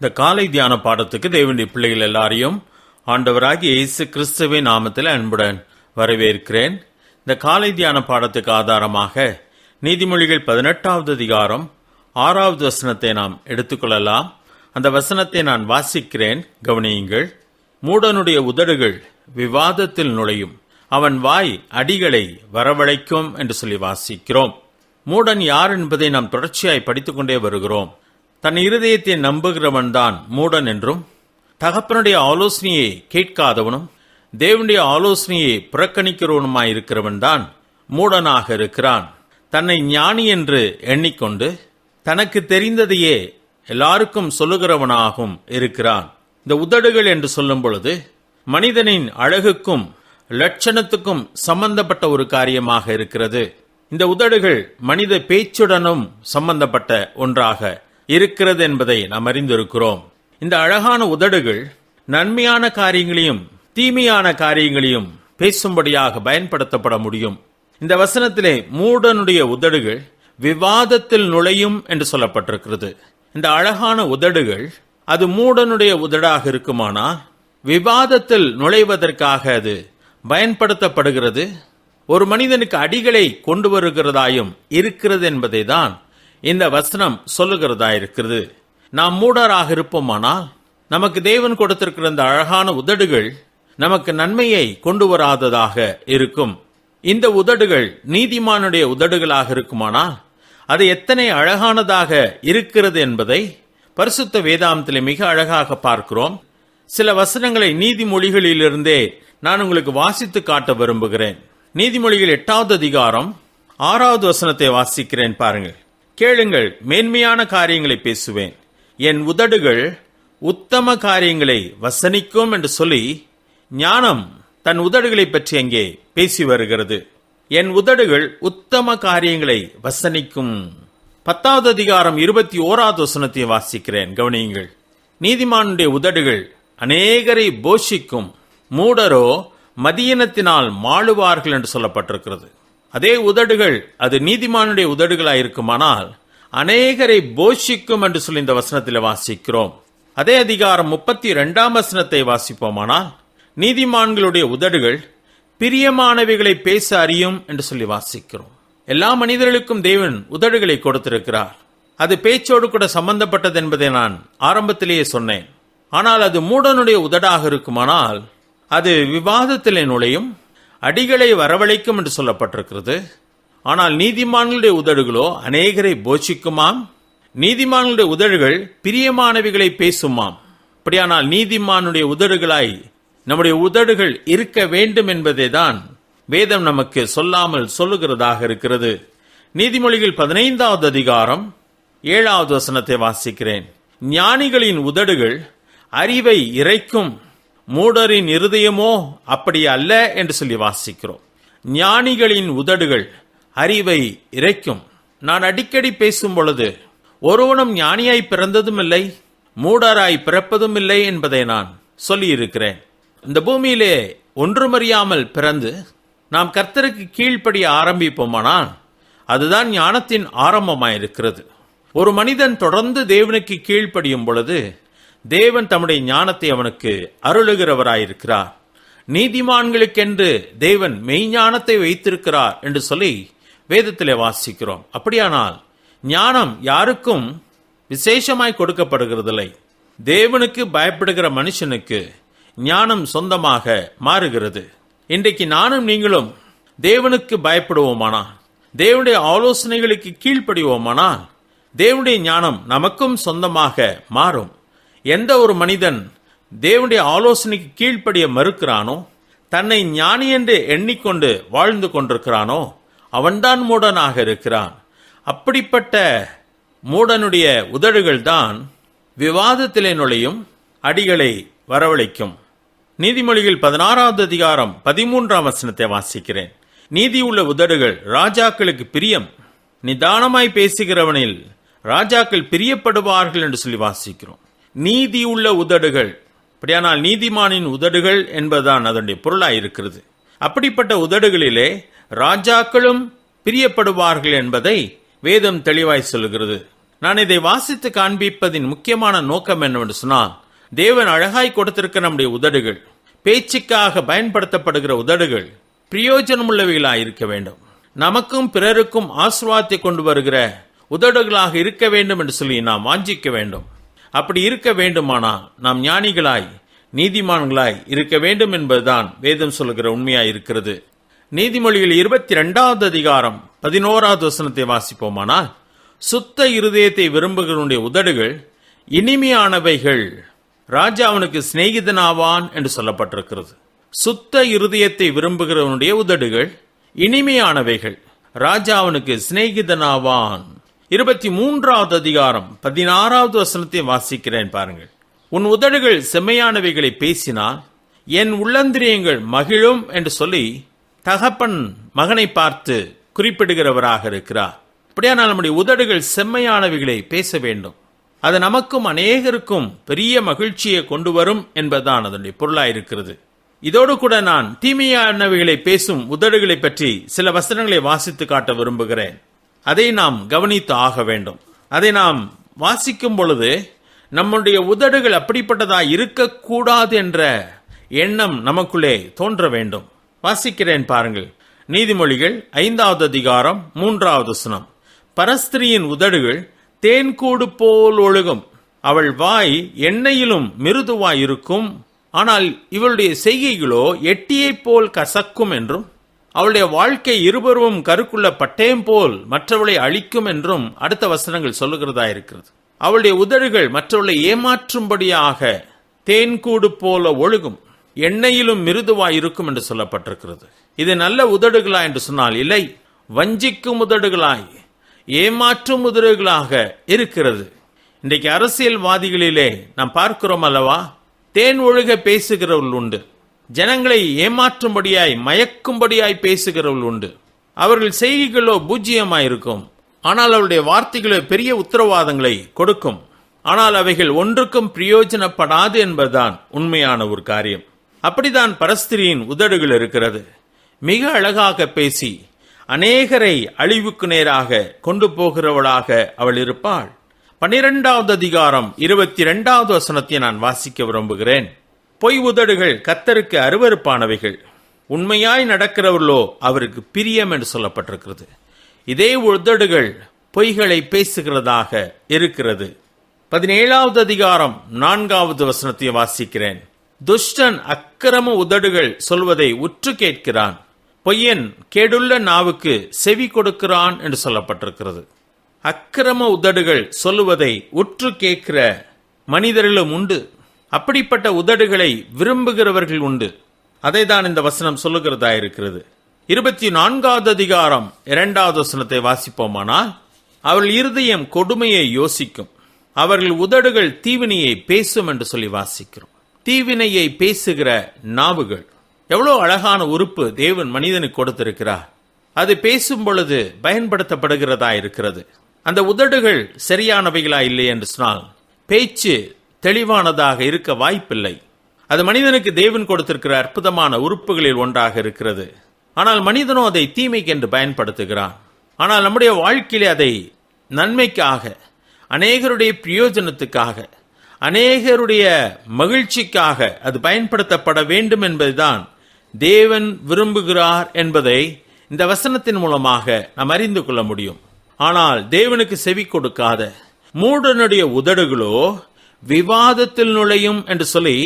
இந்த காலை தியான பாடத்துக்கு தேவனுடைய பிள்ளைகள் எல்லாரையும் ஆண்டவராகி இயேசு கிறிஸ்துவின் நாமத்தில் அன்புடன் வரவேற்கிறேன். இந்த காலை தியான பாடத்துக்கு ஆதாரமாக நீதிமொழிகள் பதினெட்டாவது அதிகாரம் ஆறாவது வசனத்தை நாம் எடுத்துக்கொள்ளலாம். அந்த வசனத்தை நான் வாசிக்கிறேன். கவனியுங்கள். மூடனுடைய உதடுகள் விவாதத்தில் நுழையும். அவன் வாய் அடிகளை வரவழைக்கும் என்று சொல்லி வாசிக்கிறோம். மூடன் யார் என்பதை நாம் தொடர்ச்சியாய் படித்துக்கொண்டே வருகிறோம். தன் இருதயத்தை நம்புகிறவன் தான் மூடன் என்றும் தகப்பனுடைய ஆலோசனையை கேட்காதவனும் தேவனுடைய ஆலோசனையை புறக்கணிக்கிறவனுமாயிருக்கிறவன் தான் மூடனாக இருக்கிறான். தன்னை ஞானி என்று எண்ணிக்கொண்டு தனக்கு தெரிந்ததையே எல்லாருக்கும் சொல்லுகிறவனாகவும் இருக்கிறான். இந்த உதடுகள் என்று சொல்லும் பொழுது மனிதனின் அழகுக்கும் லட்சணத்துக்கும் சம்பந்தப்பட்ட ஒரு காரியமாக இருக்கிறது. இந்த உதடுகள் மனித பேச்சுடனும் சம்பந்தப்பட்ட ஒன்றாக இருக்கிறது என்பதை நாம் அறிந்திருக்கிறோம். இந்த அழகான உதடுகள் நன்மையான காரியங்களையும் தீமையான காரியங்களையும் பேசும்படியாக பயன்படுத்தப்பட முடியும். இந்த வசனத்திலே மூடனுடைய உதடுகள் விவாதத்தில் நுழையும் என்று சொல்லப்பட்டிருக்கிறது. இந்த அழகான உதடுகள் அது மூடனுடைய உதடாக இருக்குமானால் விவாதத்தில் நுழைவதற்காக அது பயன்படுத்தப்படுகிறது. ஒரு மனிதனுக்கு அடிகளை கொண்டு வருகிறதாயும் இருக்கிறது என்பதை தான் இந்த வசனம் சொல்லுகிறதா இருக்கிறது. நாம் மூடராக இருப்போமானால் நமக்கு தேவன் கொடுத்திருக்கிற இந்த அழகான உதடுகள் நமக்கு நன்மையை கொண்டு வராததாக இருக்கும். இந்த உதடுகள் நீதிமானுடைய உதடுகளாக இருக்குமானால் அது எத்தனை அழகானதாக இருக்கிறது என்பதை பரிசுத்த வேதாந்தத்திலே மிக அழகாக பார்க்கிறோம். சில வசனங்களை நீதிமொழிகளிலிருந்தே நான் உங்களுக்கு வாசித்து காட்ட விரும்புகிறேன். நீதிமொழிகள் எட்டாவது அதிகாரம் ஆறாவது வசனத்தை வாசிக்கிறேன் பாருங்கள். கேளுங்கள் மேன்மையான காரியங்களை பேசுவேன். என் உதடுகள் உத்தம காரியங்களை வசனிக்கும் என்று சொல்லி ஞானம் தன் உதடுகளை பற்றி அங்கே பேசி வருகிறது. என் உதடுகள் உத்தம காரியங்களை வசனிக்கும். பத்தாவது அதிகாரம் இருபத்தி ஓராவது வசனத்தை வாசிக்கிறேன். கவனியுங்கள். நீதிமானுடைய உதடுகள் அநேகரை போஷிக்கும். மூடரோ மதியினத்தினால் மாளுவார்கள் என்று சொல்லப்பட்டிருக்கிறது. அதே உதடுகள் அது நீதிமானுடைய உதடுகளாக இருக்குமானால் அநேகரை போஷிக்கும் என்று சொல்லி இந்த வசனத்தில் வாசிக்கிறோம். அதே அதிகாரம் முப்பத்தி இரண்டாம் வசனத்தை வாசிப்போமானால் நீதிமான்களுடைய உதடுகள் பிரியமானவைகளை பேச அறியும் என்று சொல்லி வாசிக்கிறோம். எல்லா மனிதர்களுக்கும் தேவன் உதடுகளை கொடுத்திருக்கிறார். அது பேச்சோடு கூட சம்பந்தப்பட்டது என்பதை நான் ஆரம்பத்திலேயே சொன்னேன். ஆனால் அது மூடனுடைய உதடாக இருக்குமானால் அது விவாதத்திலே நுழையும் அடிகளை வரவழைக்கும் என்று சொல்லப்பட்டிருக்கிறது. ஆனால் நீதிமான்களுடைய உதடுகளோ அநேகரை போஷிக்குமாம். நீதிமான்களுடைய உதடுகள் பிரியமானவைகளை பேசுமாம். அப்படியானால் நீதிமானுடைய உதடுகளாய் நம்முடைய உதடுகள் இருக்க வேண்டும் என்பதே தான் வேதம் நமக்கு சொல்லாமல் சொல்லுகிறதாக இருக்கிறது. நீதிமொழிகள் பதினைந்தாவது அதிகாரம் ஏழாவது வசனத்தை வாசிக்கிறேன். ஞானிகளின் உதடுகள் அறிவை இறைக்கும் மூடரின் இருதயமோ அப்படி அல்ல என்று சொல்லி வாசிக்கிறோம். ஞானிகளின் உதடுகள் அறிவை இறைக்கும். நான் அடிக்கடி பேசும் பொழுது ஒருவனும் ஞானியாய் பிறந்ததும் இல்லை மூடராய் பிறப்பதும் இல்லை என்பதை நான் சொல்லியிருக்கிறேன். இந்த பூமியிலே ஒன்றுமறியாமல் பிறந்து நாம் கர்த்தருக்கு கீழ்ப்படிய ஆரம்பிப்போமானால் அதுதான் ஞானத்தின் ஆரம்பமாயிருக்கிறது. ஒரு மனிதன் தொடர்ந்து தேவனுக்கு கீழ்ப்படியும் பொழுது தேவன் தம்முடைய ஞானத்தை அவனுக்கு அருளுகிறவராயிருக்கிறார். நீதிமான்களுக்கென்று தேவன் மெய்ஞானத்தை வைத்திருக்கிறார் என்று சொல்லி வேதத்திலே வாசிக்கிறோம். அப்படியானால் ஞானம் யாருக்கும் விசேஷமாய் கொடுக்கப்படுகிறதில்லை. தேவனுக்கு பயப்படுகிற மனுஷனுக்கு ஞானம் சொந்தமாக மாறுகிறது. இன்றைக்கு நானும் நீங்களும் தேவனுக்கு பயப்படுவோமானால் தேவனுடைய ஆலோசனைகளுக்கு கீழ்ப்படிவோமானால் தேவனுடைய ஞானம் நமக்கும் சொந்தமாக மாறும். எந்த ஒரு மனிதன் தேவனுடைய ஆலோசனைக்கு கீழ்ப்படிய மறுக்கிறானோ தன்னை ஞானி என்று எண்ணிக்கொண்டு வாழ்ந்து கொண்டிருக்கிறானோ அவன்தான் மூடனாக இருக்கிறான். அப்படிப்பட்ட மூடனுடைய உதடுகள் தான் விவாதத்திலே நுழையும் அடிகளை வரவழைக்கும். நீதிமொழிகள் பதினாறாவது அதிகாரம் பதிமூன்றாம் வசனத்தை வாசிக்கிறேன். நீதி உள்ள உதடுகள் ராஜாக்களுக்கு பிரியம். நிதானமாய் பேசுகிறவனில் ராஜாக்கள் பிரியப்படுவார்கள் என்று சொல்லி வாசிக்கிறோம். நீதி உள்ள உதடுகள். அப்படியானால் நீதிமானின் உதடுகள் என்பதுதான் அதனுடைய பொருளாக இருக்கிறது. அப்படிப்பட்ட உதடுகளிலே ராஜாக்களும் பிரியப்படுவார்கள் என்பதை வேதம் தெளிவாய் சொல்கிறது நான் இதை வாசித்து காண்பிப்பதின் முக்கியமான நோக்கம் என்னவென்று சொன்னால் தேவன் அழகாய் கொடுத்திருக்க நம்முடைய உதடுகள் பேச்சுக்காக பயன்படுத்தப்படுகிற உதடுகள் பிரயோஜனமுள்ளவைகளாக இருக்க வேண்டும். நமக்கும் பிறருக்கும் ஆசிர்வாதத்தை கொண்டு வருகிற உதடுகளாக இருக்க வேண்டும் என்று சொல்லி நாம் வாஞ்சிக்க வேண்டும். அப்படி இருக்க வேண்டுமானால் நாம் ஞானிகளாய் நீதிமான்களாய் இருக்க வேண்டும் என்பதுதான் வேதம் சொல்லுகிற உண்மையாய் இருக்கிறது. நீதிமொழியில் இருபத்தி ரெண்டாவது அதிகாரம் பதினோராவது வசனத்தை வாசிப்போமானால் சுத்த இருதயத்தை விரும்புகிறவனுடைய உதடுகள் இனிமையானவைகள். ராஜா அவனுக்கு சிநேகிதனாவான் என்று சொல்லப்பட்டிருக்கிறது. சுத்த இருதயத்தை விரும்புகிறவனுடைய உதடுகள் இனிமையானவைகள். ராஜா அவனுக்கு சிநேகிதனாவான். இருபத்தி மூன்றாவது அதிகாரம் பதினாறாவது வசனத்தை வாசிக்கிறேன் பாருங்கள். உன் உதடுகள் செம்மையானவைகளை பேசினால் என் உள்ளந்திரியங்கள் மகிழும் என்று சொல்லி தகப்பன் மகனை பார்த்து குறிப்பிடுகிறவராக இருக்கிறார். அப்படியானால் நம்முடைய உதடுகள் செம்மையானவைகளை பேச வேண்டும். அது நமக்கும் அநேகருக்கும் பெரிய மகிழ்ச்சியை கொண்டு வரும் என்பதுதான் அதனுடைய பொருளாயிருக்கிறது இதோடு கூட நான் தீமையானவைகளை பேசும் உதடுகளை பற்றி சில வசனங்களை வாசித்து காட்ட விரும்புகிறேன். அதை நாம் கவனித்து ஆக வேண்டும். அதை நாம் வாசிக்கும் பொழுது நம்முடைய உதடுகள் அப்படிப்பட்டதாக இருக்கக்கூடாது என்ற எண்ணம் நமக்குள்ளே தோன்ற வேண்டும். வாசிக்கிறேன் பாருங்கள். நீதிமொழிகள் ஐந்தாவது அதிகாரம் மூன்றாவது சுனம் பரஸ்திரியின் உதடுகள் தேன்கூடு போல் ஒழுகும். அவள் வாய் எண்ணெயிலும் மிருதுவாய் இருக்கும். ஆனால் இவளுடைய செய்கைகளோ எட்டியைப் போல் கசக்கும் என்றும் அவளுடைய வாழ்க்கை இருபருவம் கருக்குள்ள பட்டயம் போல் மற்றவளை அழிக்கும் என்றும் அடுத்த வசனங்கள் சொல்லுகிறதா இருக்கிறது. அவளுடைய உதடுகள் மற்றவளை ஏமாற்றும்படியாக தேன்கூடு போல ஒழுகும். எண்ணெயிலும் மிருதுவாய் இருக்கும் என்று சொல்லப்பட்டிருக்கிறது. இது நல்ல உதடுகளா என்று சொன்னால் இல்லை வஞ்சிக்கும் உதடுகளாய் ஏமாற்றும் உதடுகளாக இருக்கிறது. இன்றைக்கு அரசியல்வாதிகளிலே நாம் பார்க்கிறோம் அல்லவா? தேன் ஒழுக பேசுகிறவர்கள் உண்டு. ஜனங்களை ஏமாற்றும்படியாய் மயக்கும்படியாய் பேசுகிறவர்கள் உண்டு. அவர்கள் செய்கைகளோ பூஜ்ஜியமாயிருக்கும். ஆனால் அவருடைய வார்த்தைகளோ பெரிய உத்தரவாதங்களை கொடுக்கும். ஆனால் அவைகள் ஒன்றுக்கும் பிரயோஜனப்படாது என்பதுதான் உண்மையான ஒரு காரியம். அப்படிதான் பரஸ்திரியின் உதடுகள் இருக்கிறது. மிக அழகாக பேசி அநேகரை அழிவுக்கு நேராக கொண்டு போகிறவளாக அவள் இருப்பாள். பனிரெண்டாவது அதிகாரம் இருபத்தி இரண்டாவது வசனத்தை நான் வாசிக்க விரும்புகிறேன். பொய் உதடுகள் கத்தருக்கு அருவருப்பானவைகள். உண்மையாய் நடக்கிறவர்களோ அவருக்கு பிரியம் என்று சொல்லப்பட்டிருக்கிறது. இதே உதடுகள் பொய்களை பேசுகிறதாக இருக்கிறது. பதினேழாவது அதிகாரம் நான்காவது வசனத்தை வாசிக்கிறேன். துஷ்டன் அக்கிரம உதடுகள் சொல்வதை உற்று கேட்கிறான். பொய்யன் கேடுள்ள நாவுக்கு செவி கொடுக்கிறான் என்று சொல்லப்பட்டிருக்கிறது. அக்கிரம உதடுகள் சொல்லுவதை உற்று கேட்கிற மனிதர்களும் உண்டு. அப்படிப்பட்ட உதடுகளை விரும்புகிறவர்கள் உண்டு. அதை தான் இந்த வசனம் சொல்லுகிறதா இருக்கிறது இருபத்தி நான்காவது அதிகாரம் இரண்டாவது வசனத்தை வாசிப்போமானால் அவர்கள் இருதயம் கொடுமையை யோசிக்கும். அவர்கள் உதடுகள் தீவினையை பேசும் என்று சொல்லி வாசிக்கிறோம். தீவினையை பேசுகிற நாவுகள். எவ்வளோ அழகான உறுப்பு தேவன் மனிதனுக்கு கொடுத்திருக்கிறார். அது பேசும் பொழுது பயன்படுத்தப்படுகிறதா இருக்கிறது அந்த உதடுகள் சரியானவைகளா இல்லை என்று சொன்னால் பேச்சு தெளிவானதாக இருக்க வாய்ப்பில்லை. அது மனிதனுக்கு தேவன் கொடுத்திருக்கிற அற்புதமான உறுப்புகளில் ஒன்றாக இருக்கிறது. ஆனால் மனிதனும் அதை தீமைக்கு என்று பயன்படுத்துகிறான். ஆனால் நம்முடைய வாழ்க்கையிலே அதை நன்மைக்காக அநேகருடைய பிரயோஜனத்துக்காக அநேகருடைய மகிழ்ச்சிக்காக அது பயன்படுத்தப்பட வேண்டும் என்பதுதான் தேவன் விரும்புகிறார் என்பதை இந்த வசனத்தின் மூலமாக நாம் அறிந்து கொள்ள முடியும். ஆனால் தேவனுக்கு செவி கொடுக்காத மூடனுடைய உதடுகளோ விவாதத்தில் நுழையும் என்று சொல்லி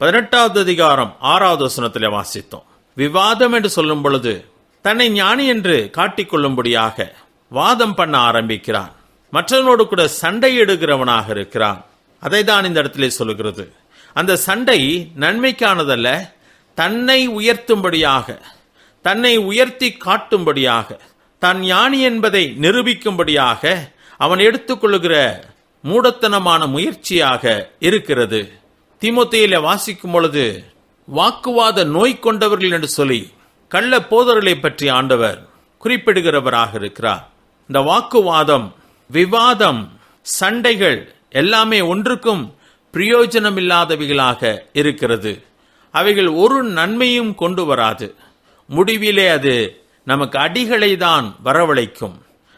பதினெட்டாவது அதிகாரம் ஆறாவது வசனத்தில் வாசித்தோம். விவாதம் என்று சொல்லும் பொழுது தன்னை ஞானி என்று காட்டிக்கொள்ளும்படியாக வாதம் பண்ண ஆரம்பிக்கிறான். மற்றவனோடு கூட சண்டையிடுகிறவனாக இருக்கிறான். அதை தான் இந்த இடத்துல சொல்லுகிறது. அந்த சண்டை நன்மைக்கானதல்ல தன்னை உயர்த்தும்படியாக தன்னை உயர்த்தி காட்டும்படியாக தான் ஞானி என்பதை நிரூபிக்கும்படியாக அவன் எடுத்துக்கொள்ளுகிற மூடத்தனமான முயற்சியாக இருக்கிறது. திமுத்தையில வாசிக்கும் பொழுது வாக்குவாத நோய் கொண்டவர்கள் என்று சொல்லி கள்ள போதர்களை பற்றி ஆண்டவர் குறிப்பிடுகிறவராக இருக்கிறார். இந்த வாக்குவாதம் விவாதம் சண்டைகள் எல்லாமே ஒன்றுக்கும் பிரயோஜனம் இல்லாதவைகளாக இருக்கிறது. அவைகள் ஒரு நன்மையும் கொண்டு வராது. முடிவிலே அது நமக்கு அடிகளை தான் வரவழைக்கும்.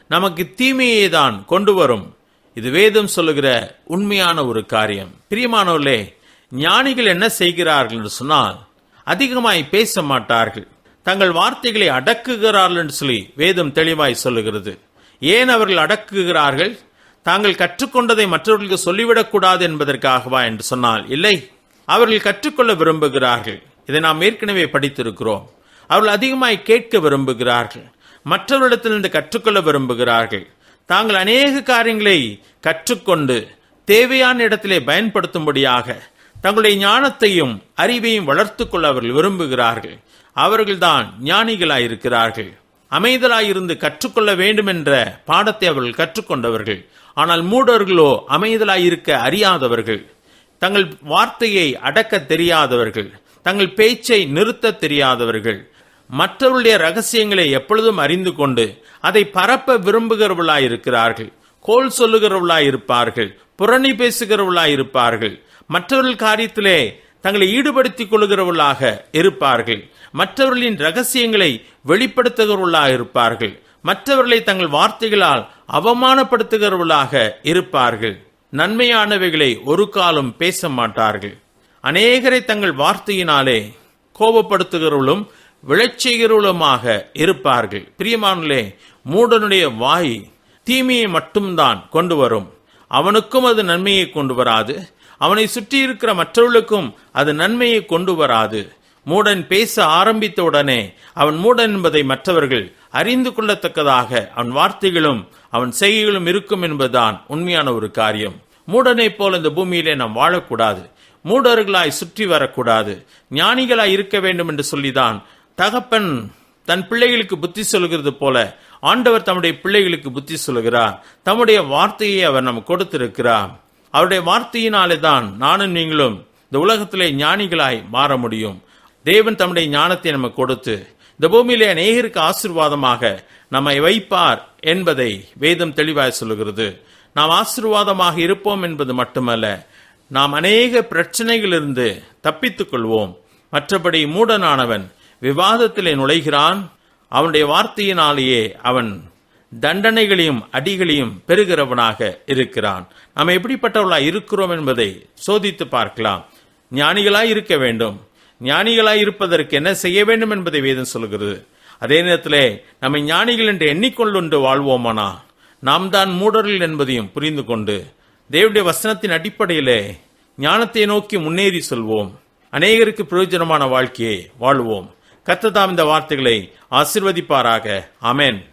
நமக்கு தீமையை தான் கொண்டு வரும். இது வேதம் சொல்லுகிற உண்மையான ஒரு காரியம். பிரியமானவர்களே ஞானிகள் என்ன செய்கிறார்கள் என்று சொன்னால் அதிகமாய் பேச மாட்டார்கள். தங்கள் வார்த்தைகளை அடக்குகிறார்கள் என்று சொல்லி வேதம் தெளிவாய் சொல்லுகிறது. ஏன் அவர்கள் அடக்குகிறார்கள்? தாங்கள் கற்றுக்கொண்டதை மற்றவர்களுக்கு சொல்லிவிடக்கூடாது என்பதற்காகவா என்று சொன்னால் இல்லை. அவர்கள் கற்றுக்கொள்ள விரும்புகிறார்கள். இதை நாம் ஏற்கனவே படித்திருக்கிறோம். அவர்கள் அதிகமாய் கேட்க விரும்புகிறார்கள். மற்றவர்களிடத்திலிருந்து கற்றுக்கொள்ள விரும்புகிறார்கள். தாங்கள் அநேக காரியங்களை கற்றுக்கொண்டு தேவையான இடத்திலே பயன்படுத்தும்படியாக தங்களுடைய ஞானத்தையும் அறிவையும் வளர்த்து கொள்ள அவர்கள் விரும்புகிறார்கள். அவர்கள்தான் ஞானிகளாயிருக்கிறார்கள். அமைதலாயிருந்து கற்றுக்கொள்ள வேண்டும் என்ற பாடத்தை அவர்கள் கற்றுக்கொண்டவர்கள். ஆனால் மூடர்களோ அமைதலாயிருக்க அறியாதவர்கள். தங்கள் வார்த்தையை அடக்க தெரியாதவர்கள். தங்கள் பேச்சை நிறுத்த தெரியாதவர்கள். மற்றவருடைய ரகசியங்களை எப்பொழுதும் அறிந்து கொண்டு அதை பரப்ப விரும்புகிறவர்களாயிருக்கிறார்கள். கோல் சொல்லுகிறவர்களாயிருப்பார்கள். புரணி பேசுகிறவர்களாயிருப்பார்கள். மற்றவர்கள் காரியத்திலே தங்களை ஈடுபடுத்திக் கொள்கிறவர்களாக இருப்பார்கள். மற்றவர்களின் ரகசியங்களை வெளிப்படுத்துகிறவர்களாக இருப்பார்கள் மற்றவர்களை தங்கள் வார்த்தைகளால் அவமானப்படுத்துகிறவர்களாக இருப்பார்கள். நன்மையானவைகளை ஒரு காலம் பேச மாட்டார்கள். அநேகரை தங்கள் வார்த்தையினாலே கோபப்படுத்துகிறவர்களும் விளைச்சிகளுமாக இருப்பார்கள். பிரியமானே மூடனுடைய வாய் தீமையை மட்டும்தான் கொண்டு வரும். அவனுக்கும் அது நன்மையை கொண்டு வராது. அவனை சுற்றி இருக்கிற மற்றவர்களுக்கும் அது நன்மையை கொண்டு வராது. மூடன் பேச ஆரம்பித்த உடனே அவன் மூடன் என்பதை மற்றவர்கள் அறிந்து கொள்ளத்தக்கதாக அவன் வார்த்தைகளும் அவன் செய்கைகளும் இருக்கும் என்பதுதான் உண்மையான ஒரு காரியம். மூடனைப் போல இந்த பூமியிலே நாம் வாழக்கூடாது. மூடர்களாய் சுற்றி வரக்கூடாது. ஞானிகளாய் இருக்க வேண்டும் என்று சொல்லிதான் தகப்பன் தன் பிள்ளைகளுக்கு புத்தி சொல்கிறது போல ஆண்டவர் தம்முடைய பிள்ளைகளுக்கு புத்தி சொல்கிறார் தம்முடைய வார்த்தையை அவர் நமக்கு கொடுத்திருக்கிறார். அவருடைய வார்த்தையினாலே தான் நானும் நீங்களும் இந்த உலகத்திலே ஞானிகளாய் மாற முடியும். தேவன் தம்முடைய ஞானத்தை நமக்கு கொடுத்து இந்த பூமியிலே அநேகருக்கு ஆசீர்வாதமாக நம்மை வைப்பார் என்பதை வேதம் தெளிவாய் சொல்லுகிறது. நாம் ஆசீர்வாதமாக இருப்போம் என்பது மட்டுமல்ல நாம் அநேக பிரச்சனைகளிலிருந்து தப்பித்துக் கொள்வோம். மற்றபடி மூடனானவன் விவாதத்திலே நுழைகிறான். அவனுடைய வார்த்தையினாலேயே அவன் தண்டனைகளையும் அடிகளையும் பெறுகிறவனாக இருக்கிறான். நாம் எப்படிப்பட்டவர்களாக இருக்கிறோம் என்பதை சோதித்து பார்க்கலாம். ஞானிகளாய் இருக்க வேண்டும். ஞானிகளாய் இருப்பதற்கு என்ன செய்ய வேண்டும் என்பதை வேதம் சொல்கிறது. அதே நேரத்திலே நம்மை ஞானிகள் என்று எண்ணிக்கொள்ளுண்டு வாழ்வோமானா? நாம் தான் மூடர்கள் என்பதையும் புரிந்து கொண்டு தேவனுடைய வசனத்தின் அடிப்படையிலே ஞானத்தை நோக்கி முன்னேறி செல்வோம். அநேகருக்கு பிரயோஜனமான வாழ்க்கையை வாழ்வோம். கத்ததாம் இந்த வார்த்தைகளை ஆசிர்வதிப்பாராக. அமேன்